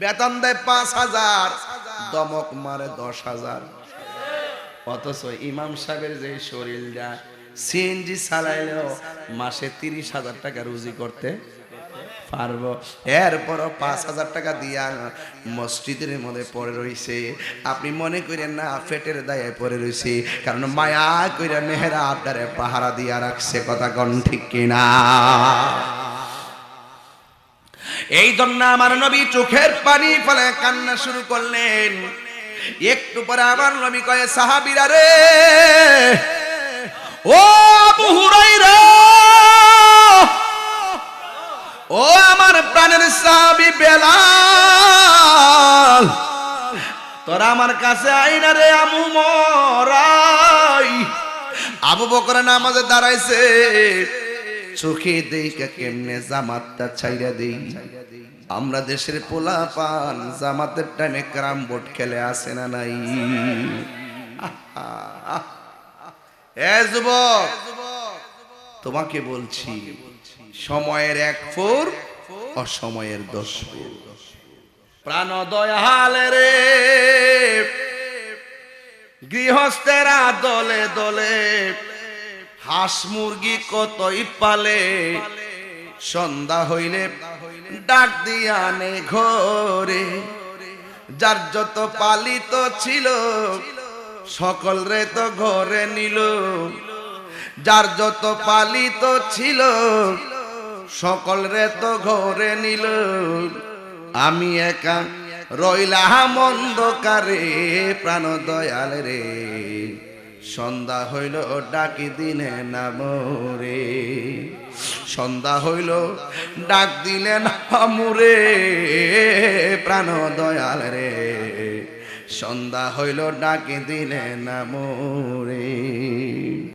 বেতন দেয় পাঁচ হাজার, দমক মারে দশ হাজার। অথচ ইমাম সাহেবের যে শরীর শরীরটা সিএনজি চালাইলেও মাসে তিরিশ হাজার টাকা রুজি করতে পারব। এরপরও পাঁচ হাজার টাকা দিয়া মসজিদের মধ্যে পড়ে রইছে। আপনি মনে করেন না, ফেটের দায়ে পড়ে রইছে। কারণ মায়া কইরা মেহেরা আপনারে পাহারা দিয়া রাখছে, কথা কন ঠিক কিনা? এই জন্য আমার নবী চোখের পানি ফলে কান্না শুরু করলেন। একটু পরে আমার নবী কয়ে, সাহাবিরা রে, ও আবু হুরাইরা ও আমার প্রাণের সাহাবি বেলাল, তোরা আমার কাছে আইনা রে আমু মরাই। আবু বকর নামাজে দাঁড়াইছে। চোখে দেইকা কেমনে জামাতটা ছাইরা দেই? আমরা দেশের পোলা পান জামাতের টাইমে ক্রাম বোর্ড খেলে আসে না নাই? তোমাকে বলছি, সময়ের এক ফোর, অসময়ের দশ ফোর। প্রাণ দয়াল রে, গৃহস্থেরা দলে দলে হাঁস মুরগি কতই পালে? সন্ধ্যা হইলে ডাক দিয়ানে ঘরে। যার যত পালিত ছিল, সকল রে তো ঘরে নিল। যার যত পালিত ছিল, সকল রে তো ঘরে নিল। আমি একা রইলাম অন্ধকারে প্রাণ দয়াল রে। সন্ধ্যা হইল ডাকি দিনে নামরে। সন্ধ্যা হইল ডাক দিলে নামরে, প্রাণ দয়াল রে। সন্ধ্যা হইল ডাকি দিলে নামরে।